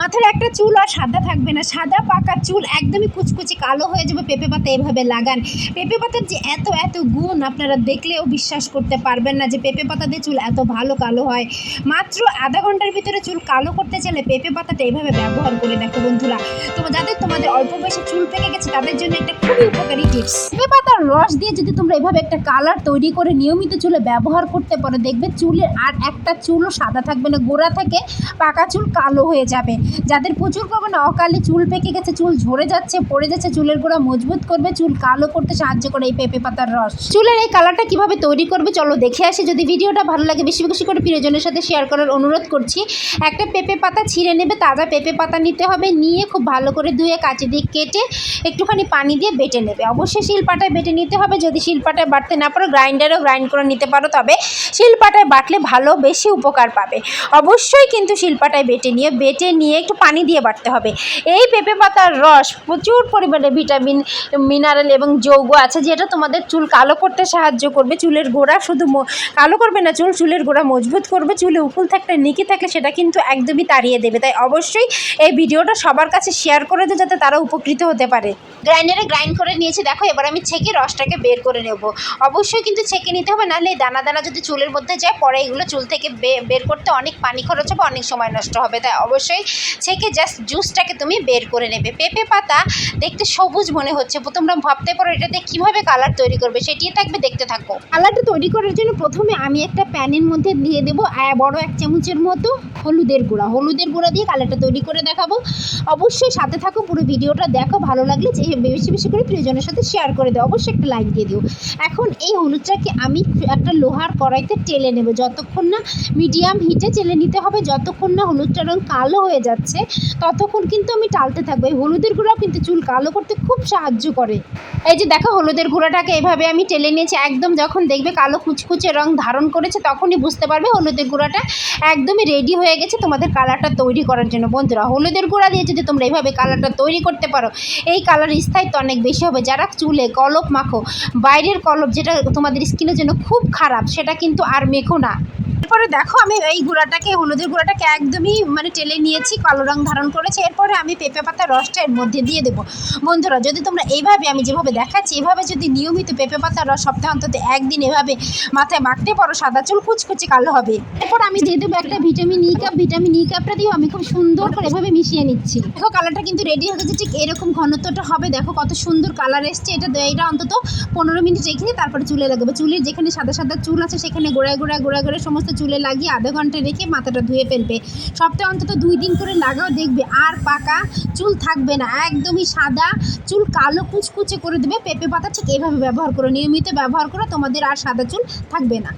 মাথার একটা চুল আর সাদা থাকবে না। সাদা পাকা চুল একদমই কুচকুচি কালো হয়ে যাবে। পেঁপে পাতা এভাবে লাগান। পেঁপে পাতার যে এত এত গুণ আপনারা দেখলেও বিশ্বাস করতে পারবেন না যে পেঁপে পাতা দিয়ে চুল এত ভালো কালো হয়। মাত্র আধা ঘণ্টার ভিতরে চুল কালো করতে চাইলে পেঁপে পাতাটা এভাবে ব্যবহার করে দেখো বন্ধুরা। তো যাদের তোমাদের অল্প বয়সে চুল পেকে গেছে, তাদের জন্য একটা খুবই উপকারী টিপস। পেঁপে পাতার রস দিয়ে যদি তোমরা এভাবে একটা কালার তৈরি করে নিয়মিত চুলে ব্যবহার করতে পারো, দেখবে চুলের আর একটা চুলও সাদা থাকবে না। গোড়া থেকে পাকা চুল কালো হয়ে যাবে। যাদের প্রচুর পরিমাণে, অকালে চুল পেকে গেছে, চুল ঝরে যাচ্ছে, পড়ে যাচ্ছে, চুলের গোড়া মজবুত করবে, চুল কালো করতে সাহায্য করে এই পেঁপে পাতার রস। চুলের এই কালারটা কীভাবে তৈরি করবে, চলো দেখে আসি। যদি ভিডিওটা ভালো লাগে, বেশি বেশি করে প্রিয়জনের সাথে শেয়ার করার অনুরোধ করছি। একটা পেঁপে পাতা ছিঁড়ে নেবে, তাজা পেঁপে পাতা নিতে হবে, নিয়ে খুব ভালো করে ধুয়ে কাঁচি দিয়ে কেটে একটুখানি পানি দিয়ে বেটে নেবে। অবশ্যই শিলপাটায় বেটে নিতে হবে। যদি শিলপাটায় বাটতে না পারো, গ্রাইন্ডারও গ্রাইন্ড করে নিতে পারো, তবে শিলপাটায় বাটলে ভালো বেশি উপকার পাবে। অবশ্যই কিন্তু শিলপাটায় বেটে নিয়ে বেটে নিয়ে একটু পানি দিয়ে বাটতে হবে। এই পেঁপে পাতার রস প্রচুর পরিমাণে ভিটামিন, মিনারেল এবং যৌগ আছে যেটা তোমাদের চুল কালো করতে সাহায্য করবে। চুলের গোড়া শুধু কালো করবে না, চুল চুলের গোড়া মজবুত করবে। চুলে উকুল থাকলে, নিকি থাকলে সেটা কিন্তু একদমই তাড়িয়ে দেবে। তাই অবশ্যই এই ভিডিওটা সবার কাছে শেয়ার করে দিও যাতে তারা উপকৃত হতে পারে। গ্রাইন্ডারে গ্রাইন্ড করে নিয়েছি। দেখো, এবার আমি ছেঁকে রসটাকে বের করে নেব। অবশ্যই কিন্তু ছেঁকে নিতে হবে, নাহলে দানা দানা যদি চুলের মধ্যে যায়, পরে এগুলো চুল থেকে বের করতে অনেক পানি খরচ হবে, অনেক সময় নষ্ট হবে। তাই অবশ্যই ছেঁকে জাস্ট জুসটাকে তুমি বের করে নেবে। পেঁপে পাতা দেখতে সবুজ মনে হচ্ছে তোমরা ভাবতে পারো এটাতে কীভাবে কালার তৈরি করবে সেটি থাকবে, দেখতে থাকো। কালারটা তৈরি করার জন্য প্রথমে আমি একটা প্যানের মধ্যে দিয়ে দেবো বড় এক চামচের মতো হলুদের গুঁড়া। হলুদের গুঁড়া দিয়ে কালারটা তৈরি করে দেখাবো। অবশ্যই সাথে থাকো, পুরো ভিডিওটা দেখো, ভালো লাগলে যে বেশি বেশি করে প্রিয়জনের সাথে শেয়ার করে দাও। অবশ্যই একটা লাইক দিয়ে দিও। এখন এই হলুদটাকে আমি একটা লোহার কড়াইতে টেলে নেব। যতক্ষণ না মিডিয়াম হিটে চেলে নিতে হবে, যতক্ষণ না হলুদটা রং কালো হয়ে যাচ্ছে ততক্ষণ কিন্তু আমি টালতে থাকব। এই হলুদের গুঁড়াও কিন্তু চুল কালো করতে খুব সাহায্য করে। এই যে দেখো হলুদের গুঁড়াটাকে এভাবে আমি টেলে নিয়েছি, একদম যখন দেখবে কালো কুচকুচে রং ধারণ করেছে, তখনই বুঝতে পারবে হলুদের গুঁড়াটা একদমই রেডি হয়ে গেছে তোমাদের কালারটা তৈরি করার জন্য। বন্ধুরা, হলুদের গুঁড়া দিয়ে যদি তোমরা এইভাবে কালারটা তৈরি করতে পারো, এই কালার স্থায়িত্ব অনেক বেশি হবে। যারা চুলে কলপ মাখো, বাইরের কলপ যেটা তোমাদের স্কিনের জন্য খুব খারাপ, সেটা কিন্তু আর মেখো না। এরপরে দেখো আমি এই গুঁড়াটাকে, হলুদের গুঁড়াটাকে একদমই মানে টেলে নিয়েছি, কালো রং ধারণ করেছে। এরপরে আমি পেঁপে পাতার রসটা এর মধ্যে দিয়ে দেবো। বন্ধুরা, যদি তোমরা এইভাবে আমি যেভাবে দেখাচ্ছি, এভাবে যদি নিয়মিত পেঁপে পাতার রস সপ্তাহে অন্তত একদিন এভাবে মাথায় মাখতে পারো, সাদা চুল কুচকুচি কালো হবে। এরপর আমি দিয়ে দেবো একটা vitamin E cup vitamin E কাপটা দিয়েও আমি খুব সুন্দর করে এভাবে মিশিয়ে নিচ্ছি। দেখো, কালারটা কিন্তু রেডি হয়ে গেছে, ঠিক এরকম ঘনত্বটা হবে। দেখো, কত সুন্দর কালার এসছে। এটা এটা অন্তত পনেরো মিনিট রেখে তারপরে চুলে লাগাবে। চুলের যেখানে সাদা সাদা চুল আছে, সেখানে গোড়ায় গোড়ায় গোড়ায় গোড়ায় সমস্ত চুলে লাগিয়ে আধা ঘণ্টা রেখে মাথাটা ধুয়ে ফেলবে। সপ্তাহে অন্তত দুই দিন করে লাগাও, দেখবে আর পাকা চুল থাকবে না। একদমই সাদা চুল কালো কুচকুচে করে দেবে। পেঁপে পাতা ঠিক এভাবে ব্যবহার করো। নিয়মিত ব্যবহার করো, তোমাদের আর সাদা চুল থাকবে না।